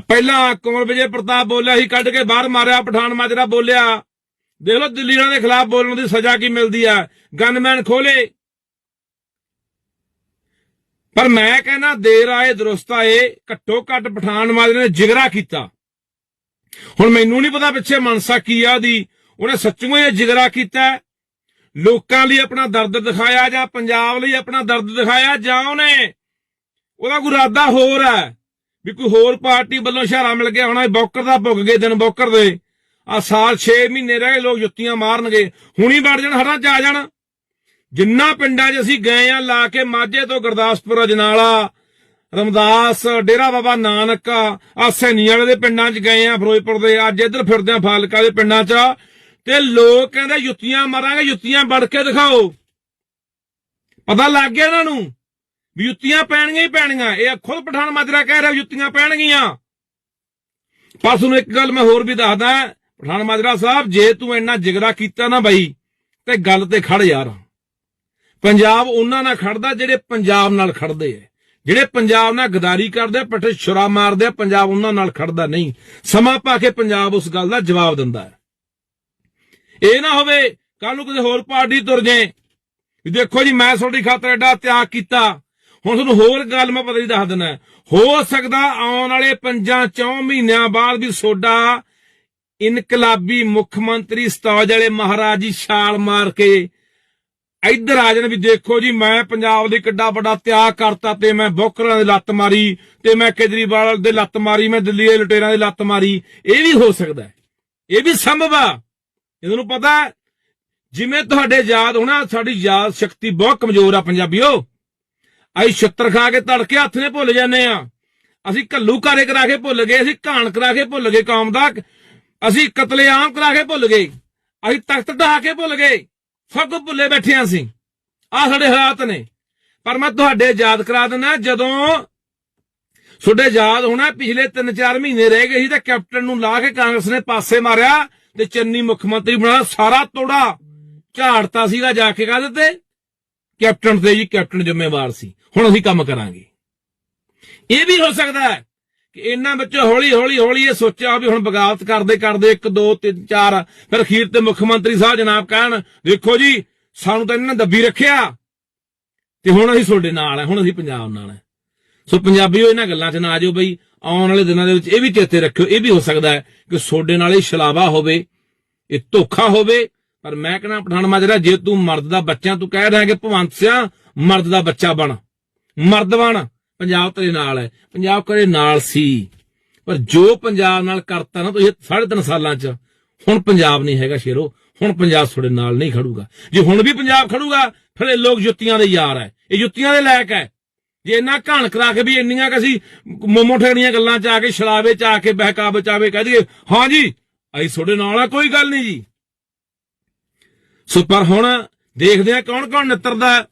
ਪਹਿਲਾਂ ਕੁਮਰ ਵਿਜੇ ਪ੍ਰਤਾਪ ਬੋਲਿਆ ਸੀ, ਕੱਢ ਕੇ ਬਾਹਰ ਮਾਰਿਆ ਪਠਾਨ ਮਾਜਰਾ ਬੋਲਿਆ। ਦੇਖ ਲਓ ਦਿੱਲੀ ਵਾਲਿਆਂ ਦੇ ਖਿਲਾਫ ਬੋਲਣ ਦੀ ਸਜ਼ਾ ਕੀ ਮਿਲਦੀ ਆ। ਗਨਮੈਨ ਖੋਲੇ। ਪਰ ਮੈਂ ਕਹਿੰਦਾ, ਦੇਰ ਆਏ, ਦਰੁਸਤ ਆਏ, ਘੱਟੋ ਘੱਟ ਪਠਾਨ ਮਾਜਰੇ ਨੇ ਜਿਗਰਾ ਕੀਤਾ। ਹੁਣ ਮੈਨੂੰ ਨਹੀਂ ਪਤਾ ਪਿੱਛੇ ਮਨਸਾ ਕੀ ਆ ਦੀ ਉਹਨੇ ਸੱਚੂਏ ਇਹ ਜਿਗਰਾ ਕੀਤਾ। ਲੋਕਾਂ ਲਈ ਆਪਣਾ ਦਰਦ ਦਿਖਾਇਆ ਜਾਂ ਪੰਜਾਬ ਲਈ ਆਪਣਾ ਦਰਦ ਦਿਖਾਇਆ ਜਾਂ ਉਹਨੇ ਉਹਦਾ ਕੋਈ ਇਰਾਦਾ ਹੋਰ ਹੈ। ਵੀ ਕੋਈ ਹੋਰ ਪਾਰਟੀ ਵੱਲੋਂ ਇਸ਼ਾਰਾ ਮਿਲ ਗਿਆ ਹੋਣਾ ਬੌਕਰ ਦਾ ਭੁੱਗ ਗਏ ਦਿਨ ਬੌਕਰ ਦੇ। ਆ ਸਾਲ 6 ਮਹੀਨੇ ਰਹਿ ਗਏ, ਲੋਕ ਜੁੱਤੀਆਂ ਮਾਰਨਗੇ। ਹੁਣੀ ਵੜ ਜਾਣ ਹਰਾਂ ਚ ਆ ਜਾਣ। ਜਿੰਨਾ ਪਿੰਡਾਂ 'ਚ ਅਸੀਂ ਗਏ ਆ, ਲਾ ਕੇ ਮਾਝੇ ਤੋਂ ਗੁਰਦਾਸਪੁਰ, ਅਜਨਾਲਾ, ਰਮਦਾਸ, ਡੇਰਾ ਬਾਬਾ ਨਾਨਕ ਆ ਸੈਣੀ ਵਾਲੇ ਦੇ ਪਿੰਡਾਂ 'ਚ ਗਏ ਆ, ਫਿਰੋਜ਼ਪੁਰ ਦੇ, ਅੱਜ ਇੱਧਰ ਫਿਰਦੇ ਆ ਫਾਲਕਾ ਦੇ ਪਿੰਡਾਂ 'ਚ। ਤੇ ਲੋਕ ਕਹਿੰਦੇ ਜੁੱਤੀਆਂ ਮਾਰਾਂਗੇ, ਜੁੱਤੀਆਂ ਵੜ ਕੇ ਦਿਖਾਓ। ਪਤਾ ਲੱਗ ਗਿਆ ਇਹਨਾਂ ਨੂੰ? ਵੀ ਜੁੱਤੀਆਂ ਪੈਣਗੀਆਂ ਹੀ ਪੈਣਗੀਆਂ। ਇਹ ਖੁਦ ਪਠਾਨ ਮਾਜਰਾ ਕਹਿ ਰਿਹਾ ਜੁੱਤੀਆਂ ਪੈਣਗੀਆਂ। ਪਰ ਤੁਹਾਨੂੰ ਇੱਕ ਗੱਲ ਮੈਂ ਹੋਰ ਵੀ ਦੱਸਦਾ ਪਠਾਨ ਮਾਜਰਾ ਸਾਹਿਬ ਜੇ ਤੂੰ ਇੰਨਾ ਜਿਗਰਾ ਕੀਤਾ ਨਾ ਬਾਈ ਤੇ ਗੱਲ ਤੇ ਖੜ ਯਾਰ। ਪੰਜਾਬ ਉਹਨਾਂ ਨਾਲ ਖੜਦਾ ਜਿਹੜੇ ਪੰਜਾਬ ਨਾਲ ਖੜਦੇ ਐ ਜਿਹੜੇ ਪੰਜਾਬ ਨਾਲ ਗਦਾਰੀ ਕਰਦੇ ਪੱਠੇ ਛੁਰਾ ਮਾਰਦੇ ਆ, ਪੰਜਾਬ ਉਹਨਾਂ ਨਾਲ ਖੜਦਾ ਨਹੀਂ। ਸਮਾਂ ਪਾ ਕੇ ਪੰਜਾਬ ਉਸ ਗੱਲ ਦਾ ਜਵਾਬ ਦਿੰਦਾ ਹੈ। ਇਹ ਨਾ ਹੋਵੇ ਕੱਲ ਨੂੰ ਕਿਸੇ ਹੋਰ ਪਾਰਟੀ ਤੁਰ ਜਾਏ। ਦੇਖੋ ਜੀ ਮੈਂ ਤੁਹਾਡੀ ਖਾਤਰ ਐਡਾ ਤਿਆਗ ਕੀਤਾ। ਹੁਣ ਤੁਹਾਨੂੰ ਹੋਰ ਗੱਲ ਮੈਂ ਪਤਾ ਹੀ ਦੱਸ ਦਿੰਦਾ। ਹੋ ਸਕਦਾ ਆਉਣ ਵਾਲੇ ਪੰਜਾਂ ਚੌਂ ਮਹੀਨਿਆਂ ਬਾਅਦ ਵੀ ਸੋਡਾ ਇਨਕਲਾਬੀ ਮੁੱਖ ਮੰਤਰੀ ਸਤਾਜ ਵਾਲੇ ਮਹਾਰਾਜ ਜੀ ਛਾਲ ਮਾਰ ਕੇ ਇੱਧਰ ਆ ਜਾਣ ਵੀ ਦੇਖੋ ਜੀ, ਮੈਂ ਪੰਜਾਬ ਦੇ ਕਿੱਡਾ ਵੱਡਾ ਤਿਆਗ ਕਰਤਾ ਤੇ ਮੈਂ ਬੋਕਰਾਂ ਦੇ ਲੱਤ ਮਾਰੀ ਤੇ ਮੈਂ ਕੇਜਰੀਵਾਲ ਦੇ ਲੱਤ ਮਾਰੀ, ਮੈਂ ਦਿੱਲੀ ਦੇ ਲੁਟੇਰਾਂ ਦੇ ਲੱਤ ਮਾਰੀ। ਇਹ ਵੀ ਹੋ ਸਕਦਾ ਇਹ ਵੀ ਸੰਭਵ ਆ। ਇਹਨਾਂ ਪਤਾ ਜਿਵੇਂ ਤੁਹਾਡੇ ਯਾਦ ਹੋਣਾ, ਸਾਡੀ ਯਾਦ ਸ਼ਕਤੀ ਬਹੁਤ ਕਮਜ਼ੋਰ ਆ ਪੰਜਾਬੀਓ। ਅਸੀਂ ਛਿੱਤਰ ਖਾ ਕੇ ਤੜਕੇ ਹੱਥ ਨੇ ਭੁੱਲ ਜਾਂਦੇ ਆ ਅਸੀਂ ਕੱਲੂ ਕਾਰੇ ਕਰਾ ਕੇ ਭੁੱਲ ਗਏ, ਅਸੀਂ ਘਾਣ ਕਰਾ ਕੇ ਭੁੱਲ ਗਏ, ਕੌਮ ਦਾ ਅਸੀਂ ਕਤਲੇਆਮ ਕਰਾ ਕੇ ਭੁੱਲ ਗਏ, ਅਸੀਂ ਤਖਤ ਢਾ ਕੇ ਭੁੱਲ ਗਏ, ਸਭ ਕੁਝ ਭੁੱਲੇ ਬੈਠੇ ਹਾਂ ਅਸੀਂ। ਆ ਸਾਡੇ ਹਾਲਾਤ ਨੇ। ਪਰ ਮੈਂ ਤੁਹਾਡੇ ਯਾਦ ਕਰਾ ਦਿੰਦਾ, ਜਦੋਂ ਤੁਹਾਡੇ ਯਾਦ ਹੋਣਾ, ਪਿਛਲੇ 3-4 ਮਹੀਨੇ ਰਹਿ ਗਏ ਸੀ ਤੇ ਕੈਪਟਨ ਨੂੰ ਲਾ ਕੇ ਕਾਂਗਰਸ ਨੇ ਪਾਸੇ ਮਾਰਿਆ ਤੇ ਚੰਨੀ ਮੁੱਖ ਮੰਤਰੀ ਬਣਾ ਸਾਰਾ ਤੋੜਾ। ਝਾੜਤਾ ਸੀਗਾ ਜਾ ਕੇ ਕਾਹਦੇ ਤੇ? ਕੈਪਟਨ ਤੇ ਜੀ, ਕੈਪਟਨ ਜ਼ਿੰਮੇਵਾਰ ਸੀ। ਹੁਣ ਅਸੀਂ ਕੰਮ ਕਰਾਂਗੇ। ਇਹ ਵੀ ਹੋ ਸਕਦਾ ਹੈ ਕਿ ਇਹਨਾਂ ਵਿੱਚੋਂ ਹੌਲੀ ਹੌਲੀ ਹੌਲੀ ਇਹ ਸੋਚਿਆ ਵੀ ਹੁਣ ਬਗਾਵਤ ਕਰਦੇ ਕਰਦੇ 1 2 3 4 ਫਿਰ ਅਖੀਰ ਤੇ ਮੁੱਖ ਮੰਤਰੀ ਸਾਹਿਬ ਜਨਾਬ ਕਹਿਣ, ਦੇਖੋ ਜੀ, ਸਾਨੂੰ ਤਾਂ ਇਹਨਾਂ ਨੇ ਦੱਬੀ ਰੱਖਿਆ। ਤੇ ਹੁਣ ਅਸੀਂ ਤੁਹਾਡੇ ਨਾਲ ਆ ਹੁਣ ਅਸੀਂ ਪੰਜਾਬ ਨਾਲ ਆ ਸੋ ਪੰਜਾਬੀਓ, ਇਹਨਾਂ ਗੱਲਾਂ 'ਚ ਨਾ ਆ ਆਜੋ ਬਈ। ਆਉਣ ਵਾਲੇ ਦਿਨਾਂ ਦੇ ਵਿੱਚ ਇਹ ਵੀ ਚੇਤੇ ਰੱਖਿਓ। ਇਹ ਵੀ ਹੋ ਸਕਦਾ ਹੈ ਕਿ ਤੁਹਾਡੇ ਨਾਲ ਇਹ ਛਲਾਵਾ ਹੋਵੇ, ਇਹ ਧੋਖਾ ਹੋਵੇ ਪਰ ਮੈਂ ਕਹਿੰਦਾ ਪਠਾਨ ਮਾਜਰਾ, ਜੇ ਤੂੰ ਮਰਦ ਦਾ ਬੱਚਾ, ਤੂੰ ਕਹਿ ਰਿਹਾ ਕਿ ਭਵੰਤ ਸਿਆ ਮਰਦ ਦਾ ਬੱਚਾ ਬਣ। ਮਰਦ ਬਣ। ਪੰਜਾਬ ਤੇਰੇ ਨਾਲ ਹੈ। ਪੰਜਾਬ ਕਰੇ ਨਾਲ ਸੀ। ਪਰ ਜੋ ਪੰਜਾਬ ਨਾਲ ਕਰਤਾ ਨਾ ਤੁਸੀਂ ਸਾਢੇ ਤਿੰਨ ਸਾਲਾਂ 'ਚ। ਹੁਣ ਪੰਜਾਬ ਨਹੀਂ ਹੈਗਾ ਸ਼ੇਰੋ। ਹੁਣ ਪੰਜਾਬ ਤੁਹਾਡੇ ਨਾਲ ਨਹੀਂ ਖੜੂਗਾ। ਜੇ ਹੁਣ ਵੀ ਪੰਜਾਬ ਖੜੂਗਾ, ਫਿਰ ਇਹ ਲੋਕ ਜੁੱਤੀਆਂ ਦੇ ਯਾਰ ਹੈ। ਇਹ ਜੁੱਤੀਆਂ ਦੇ ਲਾਇਕ ਹੈ। ਜੇ ਇੰਨਾ ਘਣ ਕਰਾ ਕੇ ਵੀ ਇੰਨੀਆਂ ਕਿ ਅਸੀਂ ਮੋਮੋ ਠੇੜੀਆਂ ਗੱਲਾਂ ਚ ਆ ਕੇ, ਛਲਾਵੇ ਚ ਆ ਕੇ ਬਹਿਕਾ ਬਚਾਵੇ ਕਹਿ ਦਈਏ, ਹਾਂ ਜੀ, ਅਸੀਂ ਤੁਹਾਡੇ ਨਾਲ ਆ, ਕੋਈ ਗੱਲ ਨਹੀਂ ਜੀ। ਸੋ ਪਰ ਹੁਣ ਦੇਖਦੇ ਆ ਕੌਣ ਕੌਣ ਨਿੱਤਰਦਾ,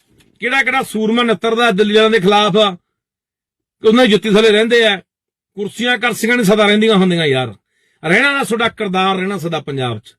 ਕਿਹੜਾ ਕਿਹੜਾ ਸੂਰਮਾ ਨਿੱਤਰਦਾ ਹੈ ਦਿੱਲੀ ਦੇ ਖਿਲਾਫ। ਉਹਨਾਂ ਦੀ ਜੁੱਤੀ ਥੱਲੇ ਰਹਿੰਦੇ ਆ। ਕੁਰਸੀਆਂ, ਕਰਸੀਆਂ ਨਹੀਂ ਸਦਾ ਰਹਿੰਦੀਆਂ ਹੁੰਦੀਆਂ ਯਾਰ। ਰਹਿਣਾ ਨਾ ਤੁਹਾਡਾ ਕਿਰਦਾਰ, ਰਹਿਣਾ ਸਦਾ ਪੰਜਾਬ 'ਚ।